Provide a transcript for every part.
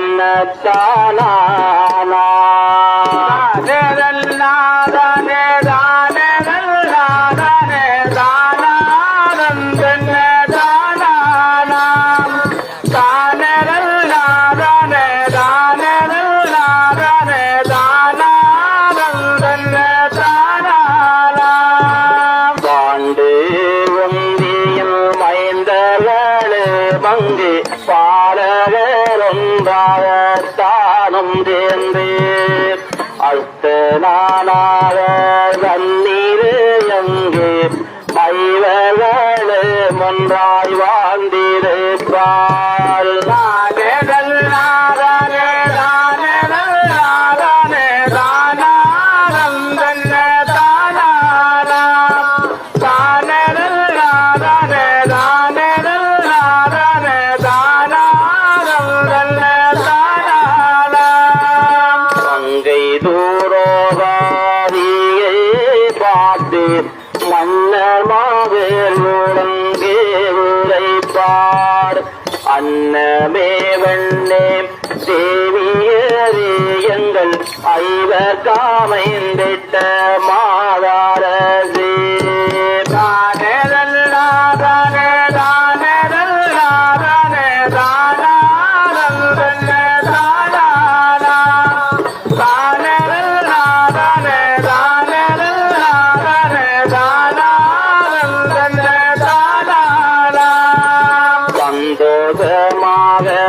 जन्नत ताला ஒன்றாக தானும் சேர்ந்து அழுத்த நானாக தண்ணீர் எங்கு? மைவர்களே ஒன்றாய் வாழ்ந்திருப்பார். பார்த்து மன்னர் மாவேலுடன் உரைப்பார் அன்னமே வண்ணே தேவியரே எங்கள் ஐவர் காமைந்திட்ட மாதாரசே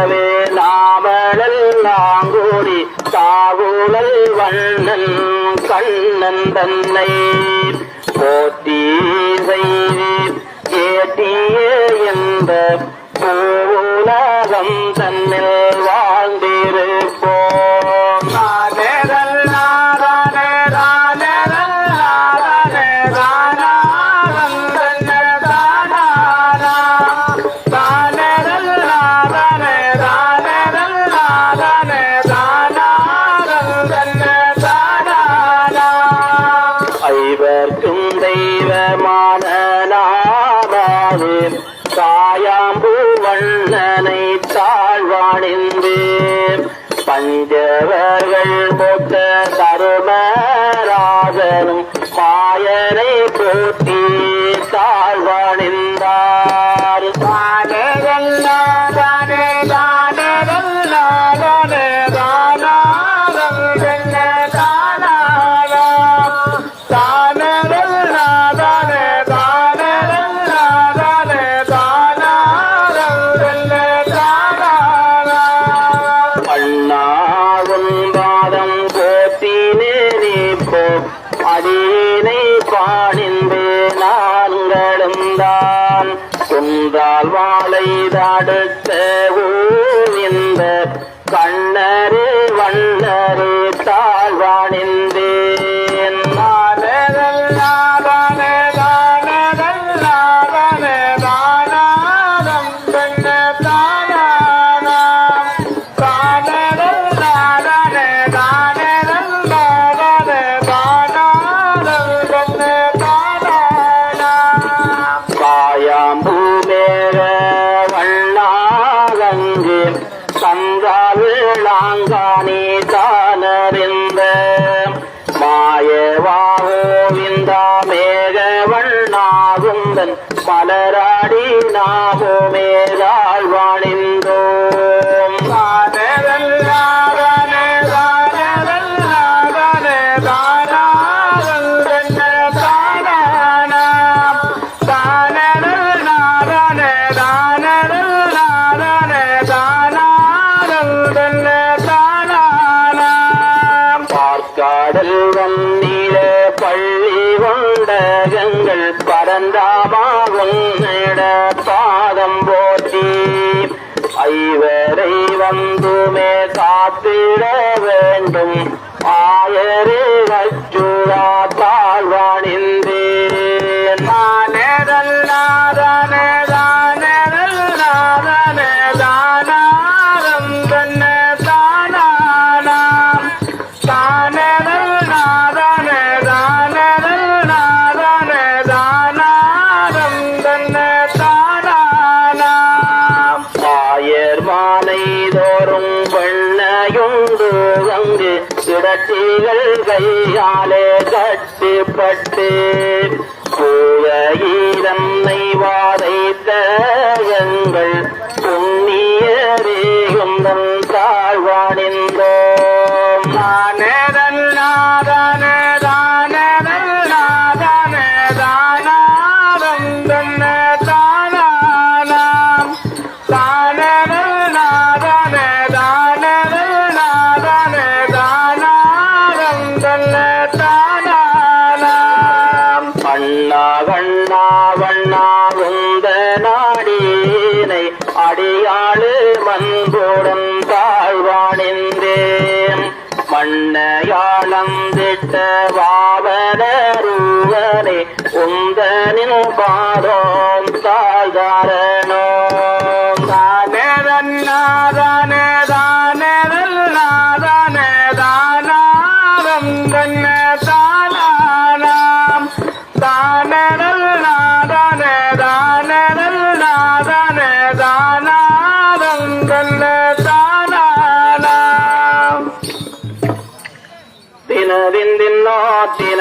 சந்தோஷமாகவே நாமளெல்லாம் கூடி தாவுழல் வண்ணன் கண்ணன் தன்னை போத்தி செய்து ஏற்றிய என்ற பூவுலகம் தன்னில் வா ஐவர்க்கும் தெய்வமான நாமாவே தாயாம்பு வண்ணனை தாழ்வாணிந்து பஞ்சவர்கள் போட்ட தருமராஜனும் மாயனை போற்றி மாலை தடுத்த ஊ உந்தன் தானாதல் தன்ன தானானாம் பார்க்காடல் வந்தீர பள்ளி கொண்டகன் பரந்தாமாவுன்னிட பாதம் போற்றி. ஐவரை வந்துமே காத்திட வேண்டும். ஆயரே அச்சுரா கட்டுப்பட்டு மண்ணையாளந்திட்ட வாவரூவரே உந்தனின் பாதம் தாழ்காரனோ தானேதல் நாதானே தானேதல் நாதானே தானாரம் தன்னே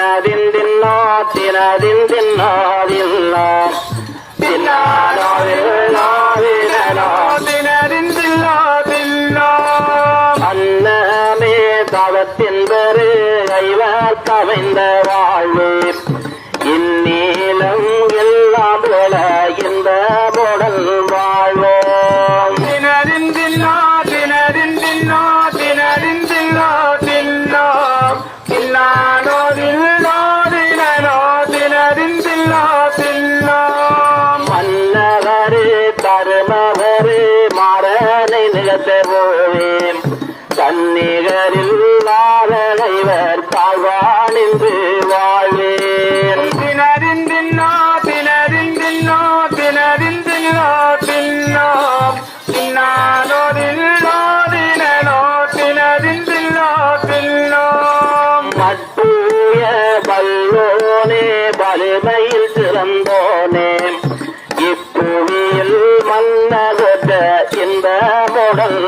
தினதின் தின்னோ தினதின் தின்னாதில்லோ தின்னானோ தின்னோ தினனோ தினரிந்தில்லோ தில்லோ அன்னமே தவத்தின் பெரு ஐவர் கவைந்த வாழ்வு இந்நீளம் எல்லாம் போல இந்த முடல் வாழ் நிகழ்த்தவோவேன் தன்னிகரில் இவர் தாழ்வானின்று வாழ்வேன். தினரிந்தில்லோ தினரிந்தில்லோ தினரிந்தில்லோ தில்லோ தின்னானோ தில்லோ தினனோ தினரிந்தில்லோ தில்லோ மட்டூய பல்லோனே வலிமையில் சிறந்தோனே. இப்புவியில் மன்னகொட்ட இந்த முடல்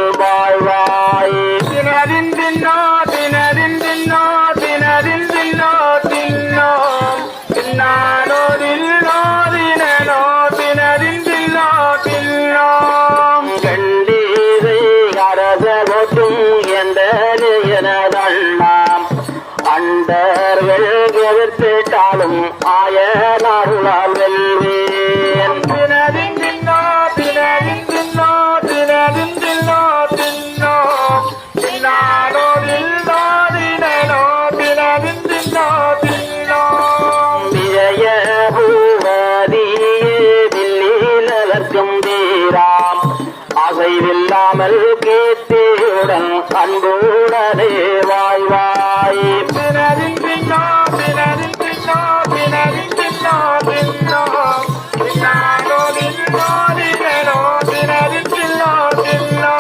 அசைவில்லாமல் கீர்த்தியுடன் அன்புடனே வாழ்வாய் தின்னானோ தில்லோ தினனோ தினரிந்தில்லோ தில்லோ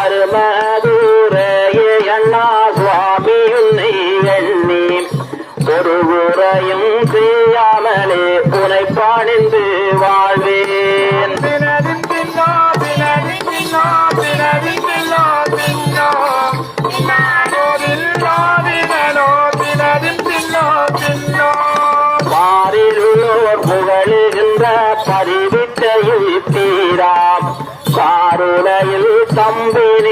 அருமதுரையே அண்ணா சுவாமி உன்னை எண்ணி ஒரு உரையும் செய்யாமலே உனை பாணிந்து Rambe